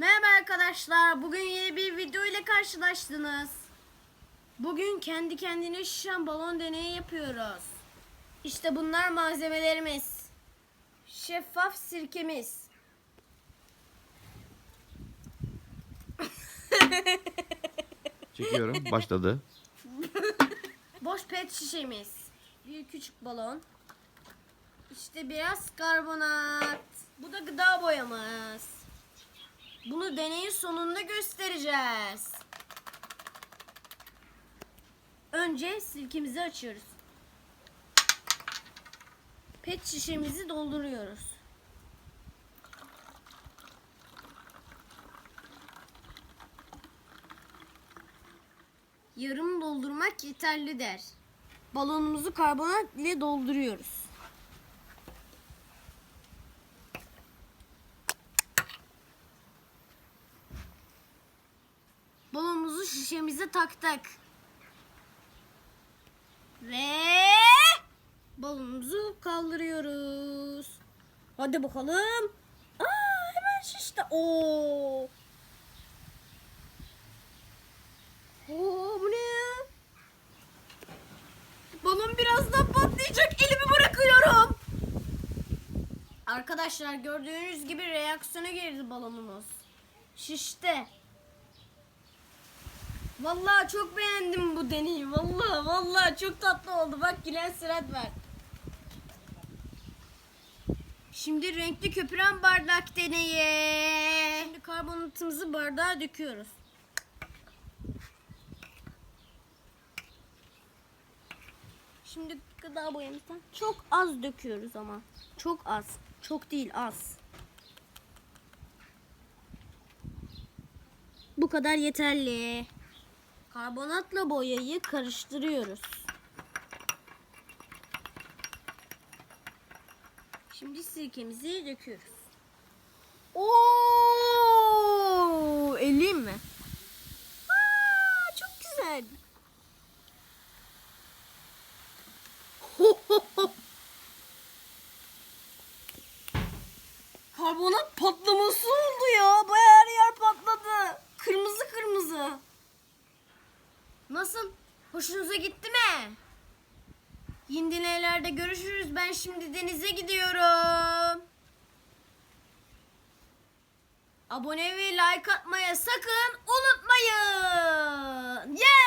Merhaba arkadaşlar. Bugün yeni bir video ile karşılaştınız. Bugün kendi kendine şişen balon deneyi yapıyoruz. İşte bunlar malzemelerimiz. Şeffaf sirkemiz. Çekiyorum. Başladı. Boş pet şişemiz. Bir küçük balon. İşte biraz karbonat. Bu da gıda boyamız. Bunu deneyin sonunda göstereceğiz. Önce silkimizi açıyoruz. Pet şişemizi dolduruyoruz. Yarım doldurmak yeterli der. Balonumuzu karbonat ile dolduruyoruz. Şişemize taktık. Ve balonumuzu kaldırıyoruz. Hadi bakalım. Aa, hemen şişti. Oo. Oo, bu ne ya? Balon birazdan patlayacak. Elimi bırakıyorum. Arkadaşlar gördüğünüz gibi reaksiyona girdi balonumuz. Şişti. Vallahi çok beğendim bu deneyi. Vallahi vallahi çok tatlı oldu. Bak gülen sırat var. Şimdi renkli köpüren bardak deneyi. Şimdi karbonatımızı bardağa döküyoruz. Şimdi gıda boyamızdan çok az döküyoruz ama. Çok az. Çok değil az. Bu kadar yeterli. Karbonatla boyayı karıştırıyoruz. Şimdi sirkemizi döküyoruz. Oo! Eleyim mi? Aa, çok güzel. Karbonat patlaması oldu ya. Hoşunuza gitti mi? Yeni deneylerde görüşürüz. Ben şimdi denize gidiyorum. Abone ve like atmaya sakın unutmayın. Yeah!